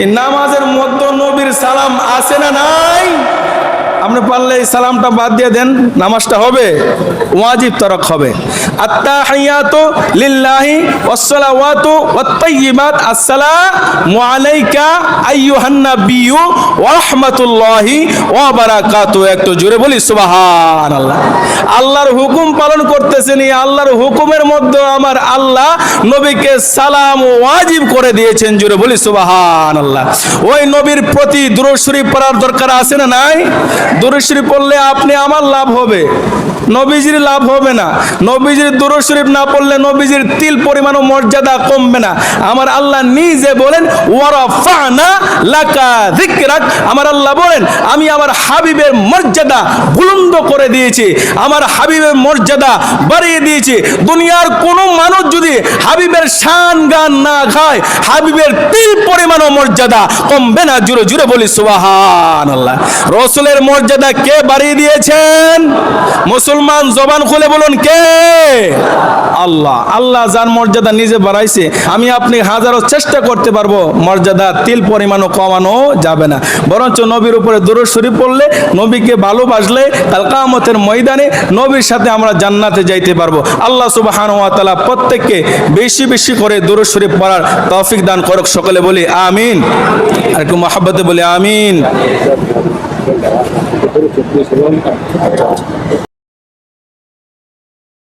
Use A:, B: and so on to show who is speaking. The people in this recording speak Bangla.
A: এই নামাজের মধ্যে নবীর সালাম আছে না নাই? আপনি পারলে এই সালামটা বাদ দিয়ে দেন, নামাজটা হবে, ওয়াজিব তরক হবে। আল্লাহর হুকুম পালন করতেছেন আল্লাহর হুকুমের মধ্যে আমার আল্লাহ নবীকে সালাম ওয়াজিব করে দিয়েছেন, জোরে বলি, সুবহানাল্লাহ। ওই নবীর প্রতি দুরূদ শরীফ পড়ার দরকার আছে না নাই? দুরূদ শরীফ পড়লে আপনি আমার লাভ হবে। নবীজির লাভ হবে না। নবীজির দুরূদ শরীফ না পড়লে নবীজির তিল পরিমাণ মর্যাদা কমবে না। আমার আল্লাহ নিজে বলেন, ওয়ারাফানা লাকা যিকরাক। আমার আল্লাহ বলেন, আমি আমার হাবিবের মর্যাদা বুলন্দ করে দিয়েছি। আমার হাবিবের মর্যাদা বাড়িয়ে দিয়েছি। দুনিয়ার কোনো মানুষ যদি হাবিবের শান গান না খায়, হাবিবের তিল পরিমাণও মর্যাদা কমবে না। জুড়ে জুড়ে বলি সুবাহান আল্লাহ রসুলের মর্যাদা কে বাড়িয়ে দিয়েছেন? মুসলমান জবান খুলে বলুন, কে? আল্লাহ। আল্লাহ যার মর্যাদা নিজে বাড়াইছে, আমি আপনি হাজারো চেষ্টা করতে পারব, মর্যাদা তিল পরিমাণও কমানো যাবে না। বরঞ্চ নবীর উপরে দূরত শরীফ পড়লে, নবীকে ভালোবাসলে, কাল কামতের ময়দানে নবীর সাথে আমরা জান্নাতে যাইতে পারব। আল্লাহ সুবাহান তাআলা প্রত্যেককে বেশি বেশি করে দূরত শরীফ পড়ার তৌফিক দান করুক, সকলে বলি আমিন। আর একটু মহাব্বতে বলি আমিন।
B: আচ্ছা আচ্ছা।